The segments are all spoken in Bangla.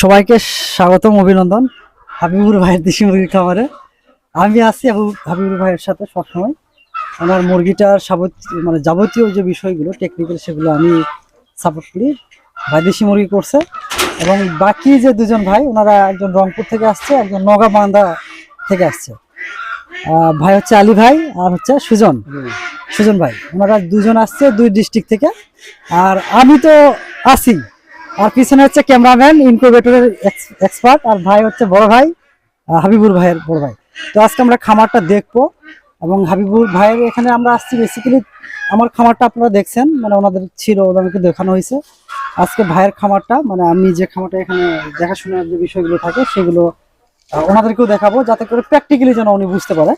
সবাইকে স্বাগতম, অভিনন্দন। হাবিবুর ভাইয়ের দেশি মুরগির খামারে। আমি আছি হাবিবুর ভাইয়ের সাথে সবসময়। আমার মুরগিটার মানে যাবতীয় যে বিষয়গুলো টেকনিক্যাল সেগুলো আমি সাপোর্ট করি। ভাই দেশি মুরগি করছে। এবং বাকি যে দুজন ভাই, ওনারা একজন রংপুর থেকে আসছে, একজন নগাবান্ধা থেকে আসছে। ভাই হচ্ছে আলী ভাই, আর হচ্ছে সুজন। সুজন ভাই, ওনারা দুজন আসছে দুই ডিস্ট্রিক্ট থেকে। আর আমি তো আছি। আর পিছনে হচ্ছে ক্যামেরাম্যান ইনকিউবেটরের এক্সপার্ট আর ভাই হচ্ছে বড় ভাই হাবিবুর ভাইয়ের বড় ভাই। তো আজকে আমরা খামারটা দেখব এবং হাবিবুর ভাইয়ের এখানে আমরা আসছি বেসিক্যালি আমার খামারটা আপনারা দেখছেন মানে ওনাদের ছিল ওনাদেরকে দেখানো হয়েছে। আজকে ভাইয়ের খামারটা মানে আমি যে খামারটা এখানে দেখাশোনার যে বিষয়গুলো থাকে সেগুলো ওনাদেরকেও দেখাবো যাতে করে প্র্যাকটিক্যালি যেন উনি বুঝতে পারে।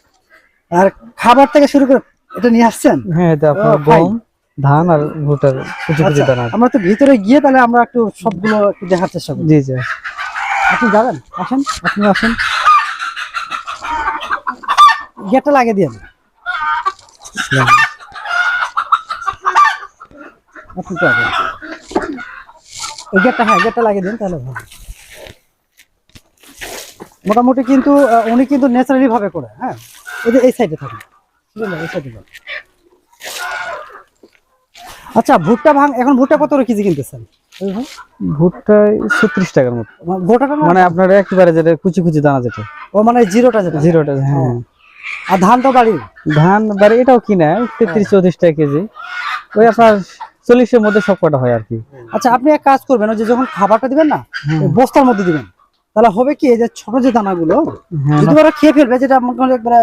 আর খাবার থেকে শুরু করে এটা নিয়ে আসছেন? হ্যাঁ এটা আপনার ধান আর ভুট্টার কুচি আচ্ছা, দানা আমরা তো ভিতরে গিয়ে তাহলে আমরা একটু সবগুলো একটু দেখার চেষ্টা করি। জি জি। আপনি যাবেন? আসেন? আপনি আসেন। গেটটা লাগিয়ে দিয়ে আপনি তো আগে ওই গেটটা হ্যাঁ গেটটা লাগিয়ে দিন তাহলে ভালো। মোটামুটি কিন্তু উনি কিন্তু ন্যাচারালি ভাবে করে হ্যাঁ। এই যে এই সাইডে থাকেন। বুঝলেন? এই সাইডে যান। আচ্ছা ভুট্টা ভাঙ এখন ভুট্টা কত কেজি কিনতেছেন? ভুট্টা ছত্রিশ টাকার মতো। না মানে আপনার একেবারে যেটা কুচি কুচি দানা যেটা। ও মানে জিরোটা যেটা। জিরোটা হ্যাঁ। আর ধান তো বাড়ি? ধান বাড়ি এটাও কিনা তেত্রিশ চৌত্রিশ টাকা কেজি। ওই আপনার চল্লিশের মধ্যে সব কটা হয় আর কি। আচ্ছা আপনি এক কাজ করবেন ওই যে যখন খাবারটা দিবেন না বস্তার মধ্যে দিবেন তাহলে হবে কি এই যে ছোট যে দানাগুলো হ্যাঁ। যদি ওরা খেয়ে ফেলবে যেটা মনে একবারে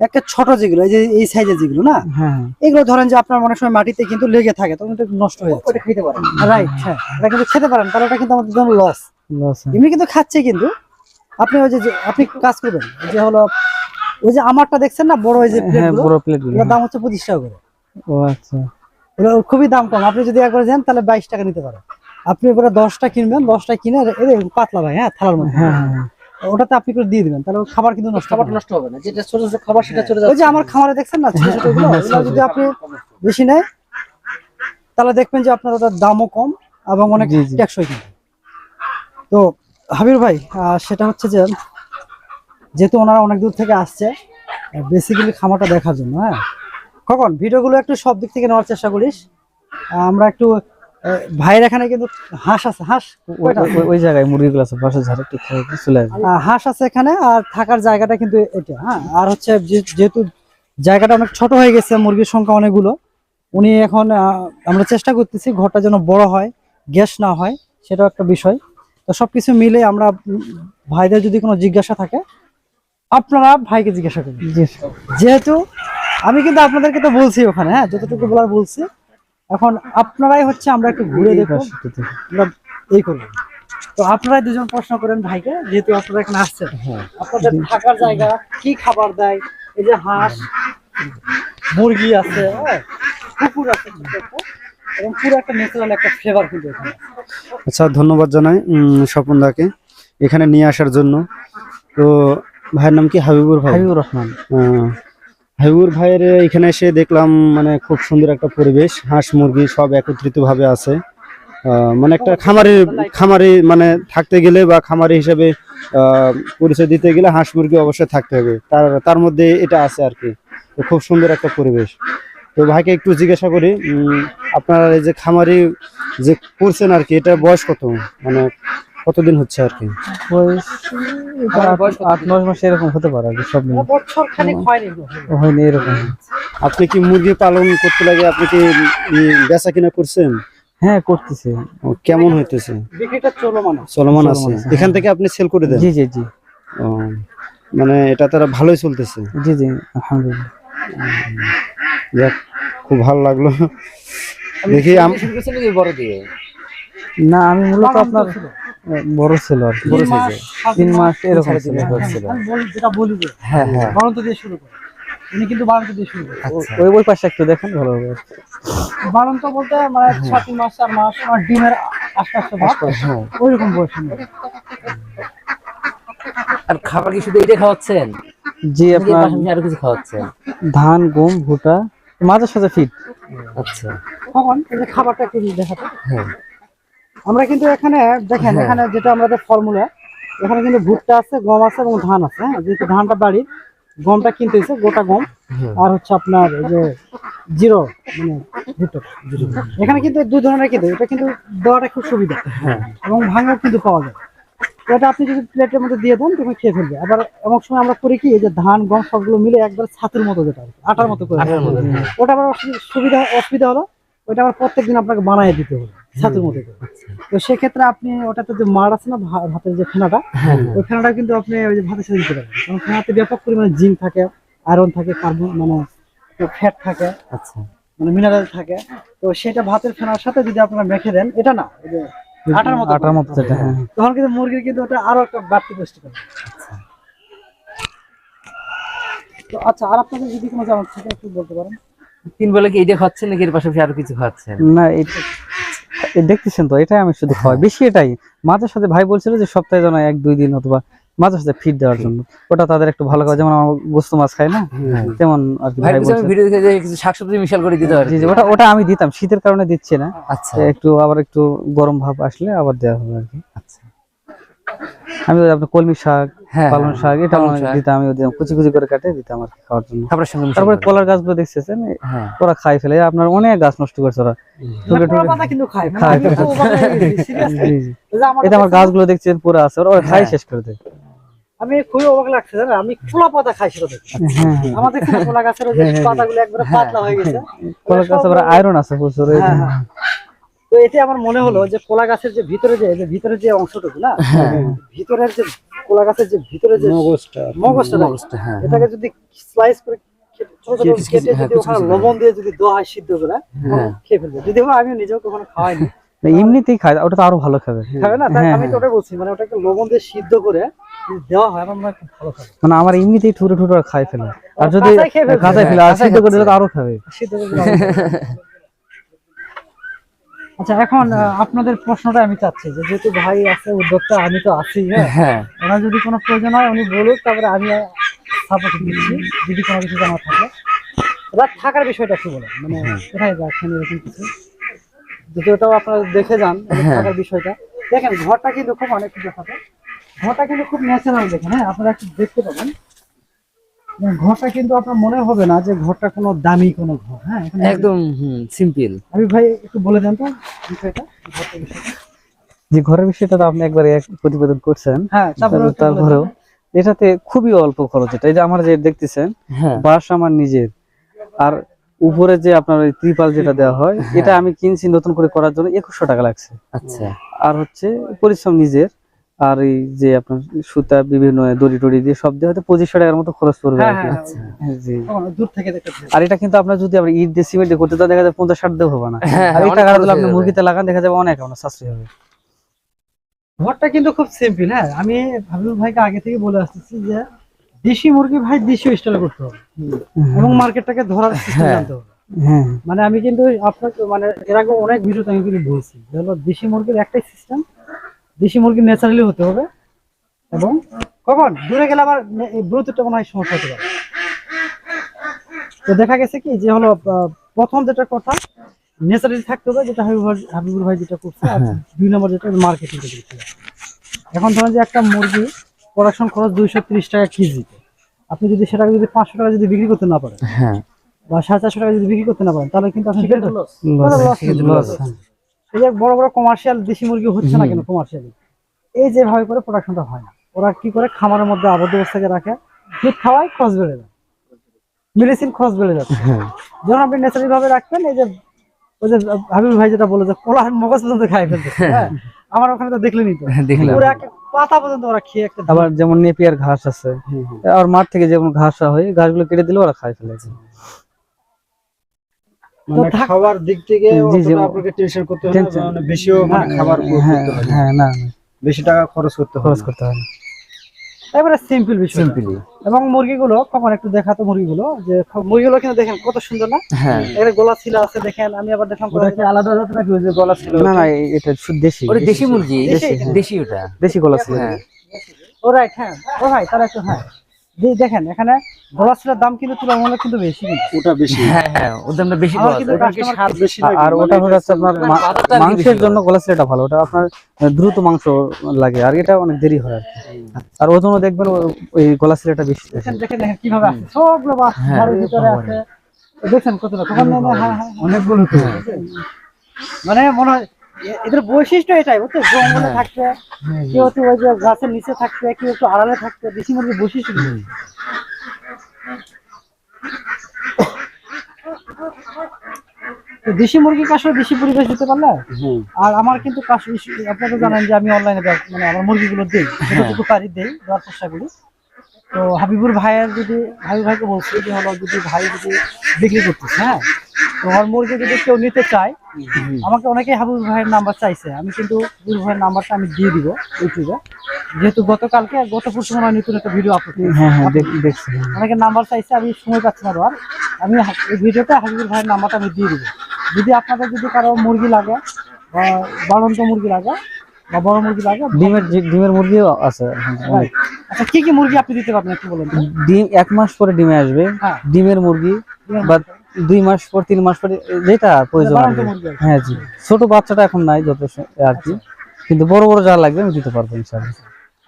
একটা ছোট যেগুলো এই যে এই সাইজের যেগুলো না? হ্যাঁ। এগুলো ধরেন যে আপনার অনেক সময় মাটিতে কিন্তু লেগে থাকে তখন এটা নষ্ট হয়ে যাচ্ছে। খেতে পারেন। রাইট হ্যাঁ। এটা কিন্তু খেতে পারেন তাহলে এটা কিন্তু আমাদের জন্য লস loss এমনি কিন্তু খাচ্ছে কিন্তু। আপনি ওই যে আপনি কাজ করবেন যে হলো ওই যে আমারটা দেখছেন না বড় ওই যে হ্যাঁ প্লেটগুলো বড় দাম হচ্ছে পঁচিশ টাকা করে। ও আচ্ছা। খুবই দাম কম। আপনি যদি একবার যান তাহলে বাইশ টাকা নিতে পারেন। আপনি এবারে দশটা কিনবেন দশটা কিনে পাতলা ভাই হ্যাঁ থালার মধ্যে। হ্যাঁ হ্যাঁ। ওটাতে আপনি করে দিয়ে দিবেন তাহলে খাবার কিন্তু নষ্ট খাবার নষ্ট হবে না যেটা ছোট ছোট খাবার সেটা চলে যাবে ওই যে আমার খামারে দেখছেন না ছোট ছোটগুলো, যদি আপনি বেশি নেয় তাহলে দেখবেন যে আপনার ওটার দামও কম এবং অনেক। টেকসই কিন্তু। তো হাবির ভাই সেটা হচ্ছে যে যেহেতু ওনারা অনেক দূর থেকে আসছে বেসিক্যালি খামারটা দেখার জন্য হ্যাঁ? কখন? ভিডিওগুলো একটু সব দিক থেকে নেওয়ার চেষ্টা করিস। আমরা একটু ভাইয়ের এখানে কিন্তু হাঁস আছে হাঁস? ওই- জায়গায় মুরগিগুলো আছে পাশে ঝাড়ে একটু চলে আসবে। হাঁস আছে এখানে আর থাকার জায়গাটা কিন্তু এটা হ্যাঁ? আর হচ্ছে যেহেতু জায়গাটা অনেক ছোট হয়ে গেছে মুরগির সংখ্যা অনেকগুলো উনি এখন আমরা চেষ্টা করতেছি ঘরটা যেন বড় হয় গ্যাস না হয় সেটাও একটা বিষয়। তো সবকিছু মিলে আমরা ভাইদের যদি কোনো জিজ্ঞাসা থাকে আপনারা ভাইকে জিজ্ঞাসা করবেন যেহেতু আমি কিন্তু আপনাদেরকে তো বলছি ওখানে হ্যাঁ যতটুকু বলার বলছি এখন আপনারাই হচ্ছে আমরা একটু ঘুরে দেখো আমরা এই করব। তো আপনারাই দুজন প্রশ্ন করেন ভাইকে যেহেতু আপনারা এখানে আসছেন। আপনাদের থাকার জায়গা কি খাবার দেয়? এই যে হাঁস মুরগি আছে হ্যাঁ, কুকুর আছে একটা, এবং পুরো একটা ন্যাচারাল একটা ফ্লেভার কিন্তু এখানে আচ্ছা ধন্যবাদ জানাই উম, স্বপন দাকে এখানে নিয়ে আসার জন্য। তো ভাইয়ের নাম কি? হাবিবুর ভাই? হাবিবুর রহমান। আহ, হাবিবুর ভাইয়ের এখানে এসে দেখলাম মানে খুব সুন্দর একটা পরিবেশ হাঁস মুরগি সব একত্রিত ভাবে আছে মানে একটা খামারে খামারে মানে থাকতে গেলে বা খামারি হিসেবে পরিচয় দিতে গেলে হাঁস মুরগি অবশ্যই থাকতে হবে। তার তার মধ্যে এটা আছে আর কি। খুব সুন্দর একটা পরিবেশ। তো ভাইকে একটু জিজ্ঞাসা করি আপনারা এই যে খামারি যে করছেন আর কি এটা বয়স কত? মানে কতদিন হচ্ছে আর কি? আট- নয় মাস এরকম হতে পারে আর কি সব হয়নি এরকম। আপনি কি মুরগি পালন করতে লাগে? আপনি কি বেচা কিনা করছেন? হ্যাঁ করতেছে। ও, কেমন হইতেছে? বিক্রিটা মানে চলমান আছে। চলমান আছে, এখান থেকে আপনি সেল করে দেন? জি জি জি। ও, মানে এটা তারা ভালোই চলতেছে। জি জি আলহামদুলিল্লাহ। যাক খুব ভালো লাগল। দেখি আম- শুরু করছেন নাকি বড় দিয়ে? না আমি মূলত আপনার বড় ছিল আর কি। তিন তিন মাস এরকম ছিল ছিল। যেটা বলি হ্যাঁ হ্যাঁ। বারন্ত দিয়ে শুরু করে। উনি কিন্তু বারন্ত দিয়ে শুরু করে ওই ওই পাশে একটু দেখেন ভালো হবে। বারন্ত বলতে মানে সাত মাস চার মাস আমার ডিমের আস্তে আস্তে ভাব ওইরকম বয়স আর খাবার কি শুধু এটাই খাওয়াচ্ছেন? জি নাকি আপনার পাশাপাশি আরও কিছু খাওয়াচ্ছেন? ধান গম ভুট্টা মাঝে সাথে ফিট আচ্ছা। তখন খাবারটা একটু দেখাতে। হ্যাঁ। আমরা কিন্তু এখানে দেখেন হ্যাঁ। এখানে যেটা আমাদের ফর্মুলা এখানে কিন্তু ভুট্টা আছে গম আছে এবং ধান আছে হ্যাঁ? যেহেতু ধানটা বাড়ির গমটা কিনতে হয়েছে গোটা গম আর হচ্ছে আপনার এই যে জিরো মানে ভুট্টা। এখানে কিন্তু দুই ধরনের কিন্তু এটা কিন্তু দেওয়াটা খুব সুবিধা এবং ভাঙাও কিন্তু পাওয়া যায়। এটা আপনি যদি প্লেটের মধ্যে দিয়ে দেন তুমি খেয়ে ফেলবে। আবার এমন সময় আমরা করি কি এই যে ধান গম সবগুলো মিলে একবার ছাতুর মতো যেটা আটার মতো করে। হ্যাঁ। ওটা আবার সুবিধা অসুবিধা হলো ওটা আবার প্রত্যেকদিন আপনাকে বানিয়ে দিতে হবে। ছাতুর মতো তো সেক্ষেত্রে আপনি ওটাতে যে মার আছে না ভাতের যে ফেনাটা ওই ফেনাটা কিন্তু আপনি ওই যে ভাতের সাথে দিতে পারেন। কারণ ফেনাতে ব্যাপক পরিমাণে জিঙ্ক থাকে আয়রন থাকে কার্বন মানে ফ্যাট থাকে আচ্ছা। মানে মিনারেল থাকে। তো সেটা ভাতের ফেনার সাথে যদি আপনারা মেখে দেন এটা না আটার মতো আটার মতো যেটা হ্যাঁ। তখন কিন্তু মুরগির কিন্তু ওটা আরও একটা বাড়তি পুষ্টি পাবে। তো আচ্ছা আর আপনাদের যদি কোনো জানার থাকে একটু বলতে পারেন। তিন বেলা কি এইটা খাচ্ছেন নাকি এর পাশাপাশি আরও কিছু খাচ্ছেন? না এটা দেখতেছেন তো এটাই আমি শুধু খাওয়াই। বেশি এটাই। মাঝে সাথে ভাই বলছিল যে সপ্তাহে যেন এক দুই দিন অথবা মাঝে সাথে ফিট দেওয়ার জন্য। ওটা তাদের একটু ভালো কাজ যেমন আমার গোস্ত মাছ খাই না তেমন আর কি ভিডিও দেখে কিছু শাকসবজি মিশাল করে দিতে পারি। ওটা ওটা আমি দিতাম শীতের কারণে দিচ্ছি না। আচ্ছা। একটু আবার একটু গরম ভাব আসলে আবার দেওয়া হবে আর কি। আচ্ছা। আমি আপনার কলমি শাক হ্যাঁ পালং শাক এটা দিতাম আমি দিতাম কুচি কুচি করে কাটে দিতাম আর খাওয়ার জন্য। তারপরে কলার গাছগুলো দেখতেছেন হ্যাঁ। ওরা খাই ফেলে আপনার অনেক গাছ নষ্ট করছে ওরা। মানে হয়ে এটা আমার গাছগুলো দেখছেন পুরো আছে ওরা খাই হ্যাঁ। শেষ করে দেয়। আমি খুবই অবাক লাগছে জানেন আমি খোলা পাতা খাই সেটা দেখে। হ্যাঁ আমাদের খোলা গাছের ওই পাতাগুলো একবারে পাতলা হয়ে গেছে। কলার গাছে আবার আয়রন আছে প্রচুর হ্যাঁ, হ্যাঁ। তো এতে আমার মনে হলো যে কোলা গাছের যে ভিতরে যে ভিতরে যে অংশটুকু না ভিতরের যে কোলা গাছের যে ভিতরে যে মগজটা মগজটা হ্যাঁ। এটাকে যদি স্লাইস করে ছোট ছোট কেটে- কেটে হ্যাঁ, যদি ওখানে লবণ দিয়ে যদি হয় সিদ্ধ করে হ্যাঁ। খেয়ে ফেলবে। যদি আমি নিজেও কখনো খাওয়াইনি। এমনিতেই খায় ওটা তো আরও ভালো খাবে। খাবে না? তাই হ্যাঁ, আমি তো ওটা বলছি মানে ওটাকে লবণ দিয়ে সিদ্ধ করে দেওয়া হয় আমার মনে হয় ভালো খাবে। মানে আমার এমনিতেই ঠুরে ওরা খাই ফেলে। আর যদি কাঁচাই ফেলে আর সিদ্ধ করে। আরও সিদ্ধ করে খাবে। আচ্ছা এখন আহ, আপনাদের প্রশ্নটা আমি চাচ্ছি যে যেহেতু ভাই আছে উদ্যোক্তা আমি তো আছি হ্যাঁ? হ্যাঁ। ওনার যদি কোনো প্রয়োজন হয় উনি বলুক তারপরে আমি সাপোর্ট দিচ্ছি। যদি কোনো কিছু জানা থাকে। এবার থাকার বিষয়টা কি বলেন। মানে কোথায় যাচ্ছেন এরকম কিছু? যদি ওটাও আপনারা দেখে যান হ্যাঁ। থাকার বিষয়টা। দেখেন ঘরটা কিন্তু খুব অনেক কিছু থাকে। ঘরটা কিন্তু খুব ন্যাচারাল দেখেন হ্যাঁ? আপনারা একটু দেখতে পাবেন। ঘরটা কিন্তু আপনার মনে হবে না যে ঘরটা কোনো দামি কোনো ঘর হ্যাঁ? একদম হুম সিম্পল। আমি ভাই একটু বলে দেন তো বিষয়টা যে ঘরের বিষয়টা তো আপনি একবার প্রতিবেদন করছেন হ্যাঁ তারপরে। তারপরেও এটাতে খুবই অল্প খরচ এটা এই যে আমার যে দেখতেছেন হ্যাঁ। বাস আমার নিজের। আর উপরে যে আপনার ওই ত্রিপাল যেটা দেওয়া হয়। এটা আমি কিনছি নতুন করে করার জন্য একুশশো টাকা লাগছে। আচ্ছা। আর হচ্ছে পরিশ্রম নিজের। আর এই যে আপনার সুতা বিভিন্ন দড়ি টড়ি দিয়ে সব দিয়ে হয়তো পঁচিশশো টাকার মতো খরচ পড়বে হ্যাঁ হ্যাঁ আচ্ছা। হ্যাঁ, জি। তখন দূর থেকে দেখতে আর এটা কিন্তু আপনার যদি আপনি ইট দিয়ে সিমেন্ট করতে তাহলে দেখা যায় পঞ্চাশ ষাট দিয়ে হবে না। আর এই হয়ে আপনি মুরগিতে লাগান দেখা যাবে অনেক আপনার সাশ্রয় হবে। ঘরটা কিন্তু খুব সিম্পল হ্যাঁ। আমি হাবিবুল ভাইকে আগে থেকে বলে আসতেছি যে দেশি মুরগি ভাই দেশি স্টাইলে করতে হবে। এবং মার্কেটটাকে ধরার সিস্টেম। জানতে হবে। হ্যাঁ। মানে আমি কিন্তু আপনাকে মানে এর আগে অনেক ভিডিওতে আমি কিন্তু বলছি দেশি মুরগির একটাই সিস্টেম দেশি মুরগি ন্যাচারালি হতে হবে। এবং কখন? দূরে গেলে আবার ব্লুটুথটা মনে হয় সমস্যা হতে পারে। তো দেখা গেছে কি যে হলো প্রথম যেটা কথা ন্যাচারালি থাকতে হবে যেটা হাবিবুল ভাই- ভাই যেটা করছে আর দুই নম্বর যেটা মার্কেটিং করছে এখন ধরেন যে একটা মুরগি প্রোডাকশন খরচ দুইশো ত্রিশ টাকা কেজিতে আপনি যদি সেটাকে যদি পাঁচশো টাকা যদি বিক্রি করতে না পারেন হ্যাঁ। বা সাড়ে চারশো টাকা যদি বিক্রি করতে না পারেন তাহলে কিন্তু আপনি লস এই যে বড় বড় কমার্শিয়াল দেশি মুরগি হচ্ছে না কেন কমার্শিয়ালি এই যে ভাবে করে প্রোডাকশনটা হয় না। ওরা কি করে? খামারের মধ্যে আবদ্ধ অবস্থাকে রাখে। দুধ খাওয়ায় খরচ বেড়ে যায়। মেডিসিন খরচ বেড়ে যাচ্ছে। যখন আপনি ন্যাচারালি ভাবে রাখবেন এই যে ওই যে হাবিবুল ভাই যেটা বলে যে কোলার মগজ পর্যন্ত খাই ফেলতে। হ্যাঁ। আমার ওখানে তো দেখলেনই তো দেখলাম। একটা পাতা পর্যন্ত ওরা খেয়ে একটা আবার যেমন নেপিয়ার ঘাস আছে আর মাঠ থেকে যেমন ঘাস হয় ঘাসগুলো কেটে দিলে ওরা খাই ফেলেছে মানে দিক থেকে আপনাকে টেনশন করতে হবে না মানে বেশিও মানে খাবার হ্যাঁ করতে। হ্যাঁ না বেশি টাকা খরচ করতে খরচ করতে হয় না। এবারে সিম্পল বিষয় সিম্পলি এবং মুরগিগুলো কখন একটু দেখাতো মুরগিগুলো যে মুরগিগুলো কিন্তু দেখেন কত সুন্দর না? হ্যাঁ। এখানে গোলা ছিল আছে দেখেন আমি আবার দেখলাম ওটা কি আলাদা আলাদা নাকি ওই যে গলা ছিল? না না এটা শুধু দেশি। ওটা দেশি মুরগি? দেশি, দেশি ওটা। দেশি গলা ছিল হ্যাঁ। ও রাইট হ্যাঁ। ও ভাই তাহলে একটু হ্যাঁ। দেখেন এখানে গলাশিলার দাম কিন্তু তুলনামূলক কিন্তু বেশি কিন্তু। ওটা বেশি। হ্যাঁ হ্যাঁ ওর দামটা বেশি ওটা আর-? আর মানে ওটা হচ্ছে আপনার মা- পাতাটা আর কি মাংসের জন্য গলাসিলাটা ভালো ওটা আপনার দ্রুত মাংস লাগে আর এটা অনেক দেরি হয় আর কি। আর ওজনও দেখবেন ওই গলাসিলাটা বেশি। দেখেন। দেখেন দেখেন কীভাবে আছে সবগুলো হ্যাঁ, ভিতরে আছে দেখছেন কতটা? কখন না হ্যাঁ হ্যাঁ। অনেকগুলো তো। মানে মনে হয় এদের বৈশিষ্ট্য এটাই বুঝছ? জঙ্গলে থাকবে কেউ একটু ওই যে গাছের নিচে থাকবে কেউ একটু আড়ালে থাকবে দেশি মুরগির বৈশিষ্ট্য। তো দেশি মুরগি আসলে বেশি পরিবেশ দিতে পারলে? আর আমার কিন্তু কাশ আপনারা জানেন যে আমি অনলাইনে মানে আমার মুরগিগুলো দিই পারি দিই দেওয়ার চেষ্টা করি। তো হাবিবুর ভাইয়ের যদি হাবিব ভাইকে বলছি যে হলো যদি ভাই যদি বিক্রি করতেছে হ্যাঁ? তো আমার মুরগি যদি কেউ নিতে চায় আমাকে অনেকেই হাবিবুর ভাইয়ের নাম্বার চাইছে। আমি কিন্তু হাবিবুর ভাইয়ের নাম্বারটা আমি দিয়ে দিব ইউটিউবে যেহেতু গতকালকে গত পরশু মনে হয় নতুন একটা ভিডিও আপলোড হ্যাঁ হ্যাঁ দেখ- দেখছি। অনেকে নাম্বার চাইছে আমি সময় পাচ্ছি না আর। আমি এই ভিডিওতে হাবিবুর ভাইয়ের নাম্বারটা আমি দিয়ে দিব। যদি আপনাদের যদি কারও মুরগি লাগে বা বাড়ন্ত মুরগি লাগে বা বড় মুরগি লাগে? ডিমের ডিমের মুরগিও আছে। আচ্ছা কি কি মুরগি আপনি দিতে পারবেন একটু বলেন ডিম এক মাস পরে ডিমে আসবে। ডিমের মুরগি বা দুই মাস পর তিন মাস পরে যেটা প্রয়োজন বাড়ন্ত হবে। মুরগি আর কি। হ্যাঁ জি। ছোট বাচ্চাটা এখন নাই যত আর কি। কিন্তু বড় বড় যা লাগবে আমি দিতে পারব ইনশাআল্লাহ।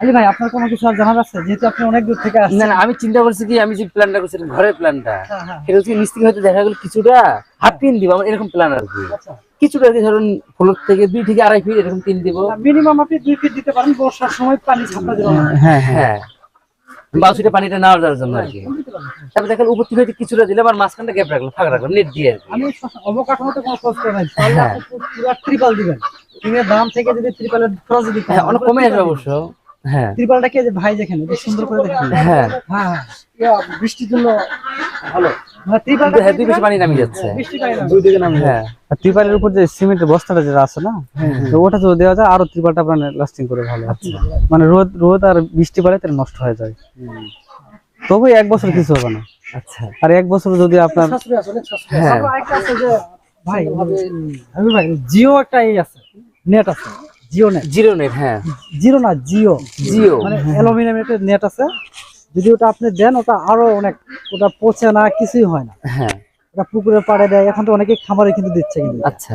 আলী ভাই আপনার কোনো কিছু আর জানার আছে? যেহেতু আপনি অনেক দূর থেকে না আসছেন। না আমি চিন্তা করছি কি আমি যে প্ল্যানটা করছি ঘরের প্ল্যানটা। হ্যাঁ, হ্যাঁ। সেটা হচ্ছে থেকে হয়তো দেখা গেল কিছুটা হাফ পিন দিব আমার এরকম প্ল্যান আর কি। আচ্ছা। কিছুটা ধরুন ফ্লোর থেকে দুই থেকে আড়াই ফিট এরকম তিন দিব? মিনিমাম আপনি দুই ফিট দিতে পারেন বর্ষার সময় পানি ছাপড়া দিতে হ্যাঁ। হ্যাঁ হ্যাঁ বাউসিটা পানিটা নেওয়ার যাওয়ার জন্য আর কি। তারপর দেখেন উপর থেকে কিছুটা আর মাঝখানটা গ্যাপ রাখলাম ফাঁকা রাখলাম নেট দিয়ে আমি অবকাঠামোতে কোনো খরচ নাই। পুরো ট্রিপল দিবেন। টিনের দাম থেকে যদি ট্রিপলের খরচ যদি হ্যাঁ অনেক কমে আসবে অবশ্য। হ্যাঁ। ট্রিপলটা কে যে ভাই দেখেন সুন্দর করে দেখেন। হ্যাঁ। হ্যাঁ হ্যাঁ। বৃষ্টির জন্য ভালো। হ্যাঁ দুই বেশি পানি নামিয়ে যাচ্ছে। বৃষ্টি পানি না। দুই দিকে নামে হ্যাঁ। আর ত্রিপালের উপর যে সিমেন্টের বস্তাটা যেটা আছে না ওটা যদি দেওয়া যায় আরও ত্রিপালটা আপনার লাস্টিং করে ভালো আচ্ছা। মানে রোদ রোদ আর বৃষ্টি পড়ে তাহলে নষ্ট হয়ে যায়। তবে এক বছর কিছু হবে না। আচ্ছা। আর এক বছর যদি আপনার। হ্যাঁ। ভাই জিও একটা এই আছে নেট আছে জিও নেট। জিরো নেট হ্যাঁ। জিরো না জিও। জিও। মানে অ্যালুমিনিয়ামের নেট আছে যদি ওটা আপনি দেন ওটা আরও অনেক ওটা পচে না কিছুই হয় না। হ্যাঁ। ওটা পুকুরে পাড়ে দেয় এখন তো অনেকে খামারে কিন্তু দিচ্ছে কিন্তু। আচ্ছা।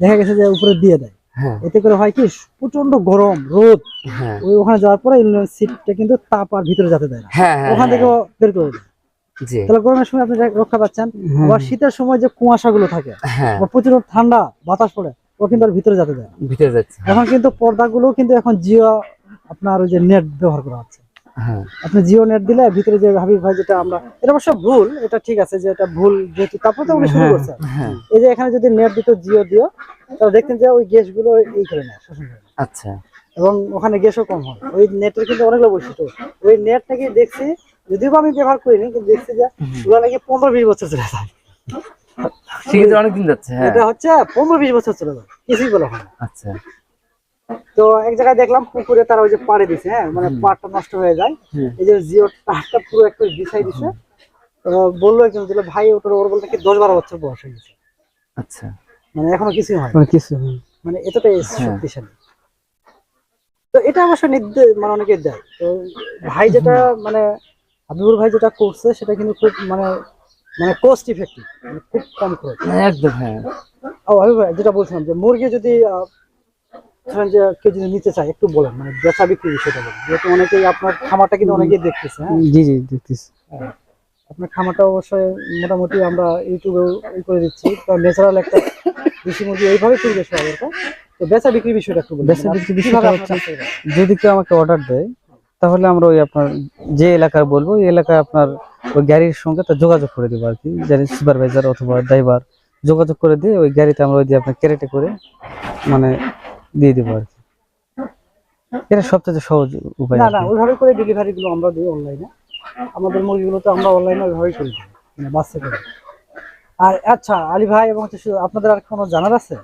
দেখা গেছে যে উপরে দিয়ে দেয়। হ্যাঁ। এতে করে হয় কি প্রচণ্ড গরম রোদ। হ্যাঁ। ওই ওখানে যাওয়ার পরে সিটটা কিন্তু তাপ আর ভিতরে যেতে দেয় না। হ্যাঁ ওখান থেকে বের করে দেয়। তাহলে গরমের সময় আপনি রক্ষা পাচ্ছেন। আবার শীতের সময় যে কুয়াশাগুলো থাকে হ্যাঁ। বা প্রচুর ঠান্ডা বাতাস পড়ে ও কিন্তু আর ভিতরে যেতে দেয় ভিতরে যাচ্ছে। এখন কিন্তু পর্দাগুলো কিন্তু এখন জিও আপনার ওই যে নেট ব্যবহার করা হচ্ছে। হ্যাঁ। আপনি জিও নেট দিলে ভিতরে যে হাবিব ভাই যেটা আমরা এটা অবশ্য ভুল এটা ঠিক আছে যে এটা ভুল যেহেতু তারপর তো উনি শুরু করছে। হ্যাঁ। এই যে এখানে যদি নেট দিত জিও দিও তাহলে দেখতেন যে ওই গ্যাসগুলো এই করে শোষণ করে আচ্ছা। এবং ওখানে গ্যাসও কম হয়। ওই নেটের কিন্তু অনেকগুলো বৈশিষ্ট্য। ওই নেট নাকি দেখছি যদিও আমি ব্যবহার করিনি কিন্তু দেখছি যে ওগুলো নাকি পনেরো বিশ বছর চলে যায়। সেক্ষেত্রে অনেকদিন যাচ্ছে হ্যাঁ। এটা হচ্ছে পনেরো বিশ বছর চলে যায়। কিছুই বলা হয় আচ্ছা। তো এক জায়গায় দেখলাম পুকুরে তারা ওই যে পাড়ে দিছে হ্যাঁ? মানে পাড়টা নষ্ট হয়ে যায়। এই যে জিও তারটা পুরো একটু বিছাই দিছে। বলল একজন যে ভাই ওটার ওর বলতে কি দশ বারো বছর বয়স হয়ে গেছে। আচ্ছা। মানে এখনও কিছুই হয় মানে কিছু মানে এতটাই শক্তিশালী। তো এটা অবশ্য নির্দেশ মানে অনেকে দেয়। তো ভাই যেটা মানে হাবিবুর ভাই যেটা করছে সেটা কিন্তু খুব মানে মানে কস্ট ইফেক্টিভ খুব কম খরচ। একদম হ্যাঁ। ও হাবিব ভাই যেটা বলছিলাম যে মুরগি যদি ধরেন যে কেউ যদি নিতে চায় একটু বলেন মানে বেচা বিক্রি বিষয়টা বলেন। যেহেতু অনেকেই আপনার খামারটা কিন্তু অনেকেই দেখতেছে হ্যাঁ? জি জি দেখতেছি। আপনার খামারটা অবশ্যই মোটামুটি আমরা ই করে দিচ্ছি। কারণ ন্যাচারাল একটা দেশি মুরগি এইভাবে পরিবেশ তো বেচা বিক্রি বিষয়টা একটু বলুন বেচা বিক্রি বিষয়টা হচ্ছে- আপনার কাছ থেকে যদি কেউ আমাকে অর্ডার দেয় তাহলে আমরা ওই আপনার যে এলাকার বলব ওই এলাকায় আপনার ওই গাড়ির সঙ্গে তার যোগাযোগ করে দেবো আর কি। গাড়ির সুপারভাইজার অথবা ড্রাইভার যোগাযোগ করে দিয়ে ওই গাড়িতে আমরা ওই দিয়ে আপনার ক্যারেটে করে মানে দিয়ে দেবো আর কি। এটা সবচেয়ে সহজ উপায় না না। ওইভাবে করে ডেলিভারি গুলো আমরা দিই অনলাইনে আমাদের মুরগিগুলো তো আমরা অনলাইনে ওইভাবেই করি মানে বাচ্চা করে আর আচ্ছা আলী ভাই এবং আপনাদের আর কোনো জানার আছে?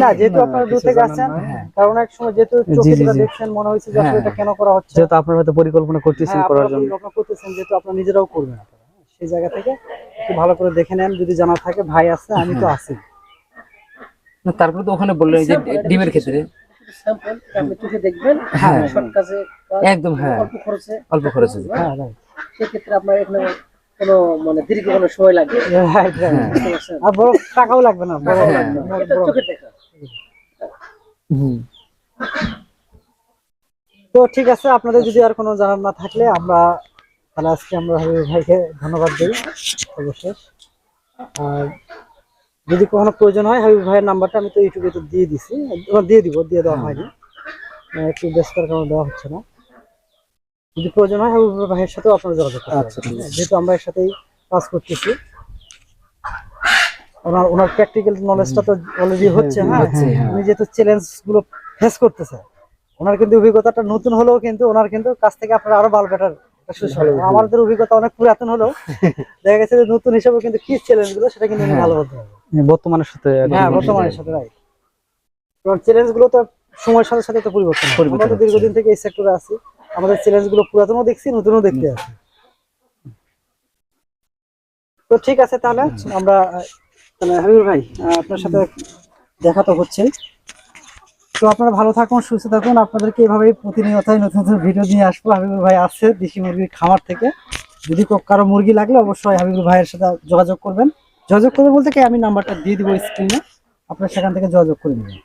না, যেহেতু আপনারা দূর থেকে আসছেন কারণ এক সময় যেহেতু চোখে জি, যেটা জি। দেখছেন মনে হয়েছে যে। এটা কেন করা হচ্ছে। যেহেতু আপনারা হয়তো পরিকল্পনা করতেছেন করার জন্য। করতেছেন যেহেতু আপনারা নিজেরাও করবেন। সেই জায়গা থেকে। একটু ভালো করে দেখে নেন যদি জানা থাকে ভাই আছে আমি তো আছি। তারপরে তো ওখানে বললেন যে ডিমের ক্ষেত্রে। যেহেতু স্যাম্পল আপনি চোখে দেখবেন হ্যাঁ। শর্ট কাজে একদম হ্যাঁ। অল্প খরচে। অল্প খরচে। হ্যাঁ সেক্ষেত্রে আপনার এখানে কোনো মানে দীর্ঘ কোনো সময় লাগবে। রাইট বুঝতে পারছেন? আর বড় টাকাও লাগবে না বড় হ্যাঁ। লাগবে না, এটা বড়- চোখে দেখা। তো ঠিক আছে আপনাদের যদি আর কোনো জানার না থাকলে আমরা তাহলে আজকে আমরা হাবিব ভাইকে ধন্যবাদ দিই অবশ্যই আর যদি কখনো প্রয়োজন হয় হাবিব ভাইয়ের নাম্বারটা আমি তো ইউটিউবে তো দিয়ে দিছি। দিয়ে দিব দিয়ে দেওয়া হয়নি। একটু ব্যস্ততার কারণে দেওয়া হচ্ছে না। যদি প্রয়োজন হয় হাবিব ভাইয়ের সাথেও আপনারা যোগাযোগ করতে আচ্ছা, যেহেতু আমরা এর সাথেই কাজ করতেছি। ওনার ওনার প্র্যাকটিক্যাল নলেজটা তো অলরেডি হচ্ছে হ্যাঁ। হচ্ছে, হ্যাঁ। উনি যেহেতু চ্যালেঞ্জগুলো ফেস করতেছে ওনার কিন্তু অভিজ্ঞতাটা নতুন হলেও কিন্তু ওনার কিন্তু কাছ থেকে আপনারা আরও ভালো বেটার আমাদের অভিজ্ঞতা অনেক পুরাতন হলেও দেখা গেছে যে নতুন হিসেবে কিন্তু কি চ্যালেঞ্জগুলো সেটা কিন্তু ভালো বলতে হবে। বর্তমানের সাথে হ্যাঁ বর্তমানের সাথে রাইট চ্যালেঞ্জগুলো তো সময়ের সাথে সাথে তো পরিবর্তন হয়। আমরা তো দীর্ঘদিন থেকে এই সেক্টরে আছি। আমাদের চ্যালেঞ্জগুলো পুরাতনও দেখছি নতুনও দেখতে আছি। তো ঠিক আছে তাহলে আমরা তাহলে হাবিবুর ভাই আপনার সাথে দেখা তো হচ্ছে তো আপনারা ভালো থাকুন, সুস্থ থাকুন। আপনাদেরকে এভাবেই প্রতিনিয়তই নতুন নতুন ভিডিও নিয়ে আসব। হাবিবুল ভাই আসছে দেশি মুরগির খামার থেকে। যদি কারও মুরগি লাগলে অবশ্যই হাবিবুল ভাইয়ের সাথে যোগাযোগ করবেন। যোগাযোগ করবে বলতে কি, আমি নাম্বারটা দিয়ে দিব স্ক্রিনে আপনারা সেখান থেকে যোগাযোগ করে নেবেন।